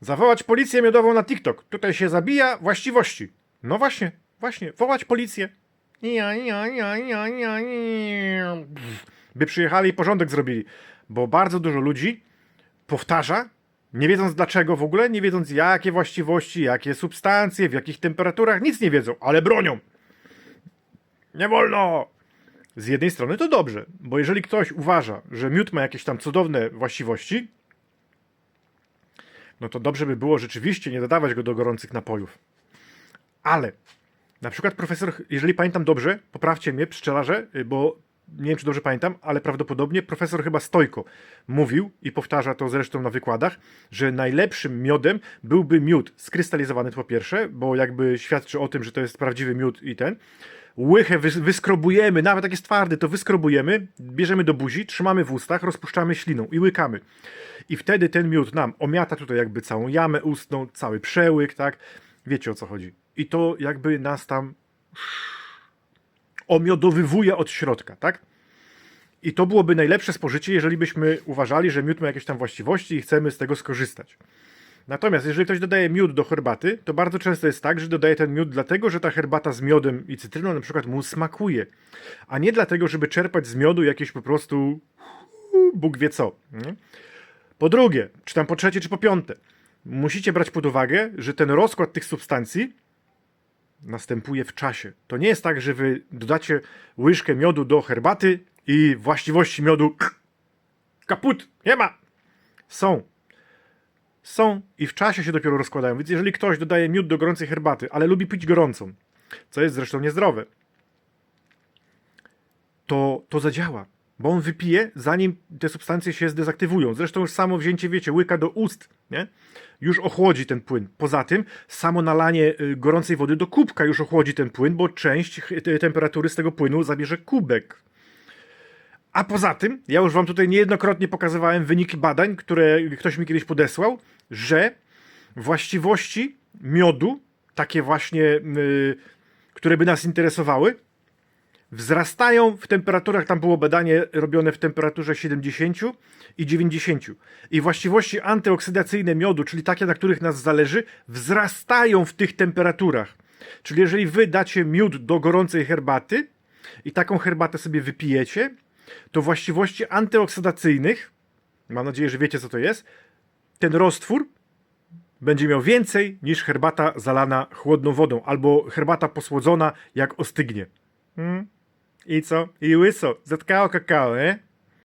Zawołać policję miodową na TikTok. Tutaj się zabija właściwości. No właśnie, właśnie, wołać policję. Ja, ja, ja, ja, ja, ja. By przyjechali i porządek zrobili. Bo bardzo dużo ludzi powtarza, nie wiedząc dlaczego w ogóle, nie wiedząc jakie właściwości, jakie substancje, w jakich temperaturach, nic nie wiedzą, ale bronią. Nie wolno! Z jednej strony to dobrze, bo jeżeli ktoś uważa, że miód ma jakieś tam cudowne właściwości, no to dobrze by było rzeczywiście nie dodawać go do gorących napojów. Ale na przykład profesor, jeżeli pamiętam dobrze, poprawcie mnie pszczelarze, y, bo nie wiem czy dobrze pamiętam, ale prawdopodobnie profesor chyba Stojko mówił i powtarza to zresztą na wykładach, że najlepszym miodem byłby miód skrystalizowany to po pierwsze, bo jakby świadczy o tym, że to jest prawdziwy miód i ten. Łychę wys- wyskrobujemy, nawet jak jest twardy, to wyskrobujemy, bierzemy do buzi, trzymamy w ustach, rozpuszczamy śliną i łykamy. I wtedy ten miód nam omiata tutaj jakby całą jamę ustną, cały przełyk, tak? Wiecie o co chodzi. I to jakby nas tam omiodowywuje od środka, tak? I to byłoby najlepsze spożycie, jeżeli byśmy uważali, że miód ma jakieś tam właściwości i chcemy z tego skorzystać. Natomiast jeżeli ktoś dodaje miód do herbaty, to bardzo często jest tak, że dodaje ten miód dlatego, że ta herbata z miodem i cytryną na przykład mu smakuje, a nie dlatego, żeby czerpać z miodu jakieś po prostu Bóg wie co. Nie? Po drugie, czy tam po trzecie, czy po piąte, musicie brać pod uwagę, że ten rozkład tych substancji następuje w czasie. To nie jest tak, że wy dodacie łyżkę miodu do herbaty i właściwości miodu kaput, nie ma. Są. Są i w czasie się dopiero rozkładają. Więc jeżeli ktoś dodaje miód do gorącej herbaty, ale lubi pić gorącą, co jest zresztą niezdrowe, to, to zadziała. Bo on wypije, zanim te substancje się zdezaktywują. Zresztą już samo wzięcie, wiecie, łyka do ust, nie? już ochłodzi ten płyn. Poza tym, samo nalanie y, gorącej wody do kubka już ochłodzi ten płyn, bo część temperatury z tego płynu zabierze kubek. A poza tym, ja już wam tutaj niejednokrotnie pokazywałem wyniki badań, które ktoś mi kiedyś podesłał, że właściwości miodu, takie właśnie, y, które by nas interesowały, wzrastają w temperaturach, tam było badanie robione w temperaturze 70 i 90. I właściwości antyoksydacyjne miodu, czyli takie, na których nas zależy, wzrastają w tych temperaturach. Czyli jeżeli wy dacie miód do gorącej herbaty i taką herbatę sobie wypijecie, to właściwości antyoksydacyjnych, mam nadzieję, że wiecie co to jest, ten roztwór będzie miał więcej niż herbata zalana chłodną wodą albo herbata posłodzona jak ostygnie. Mm. I co? I łyso. Zatkało kakao, nie?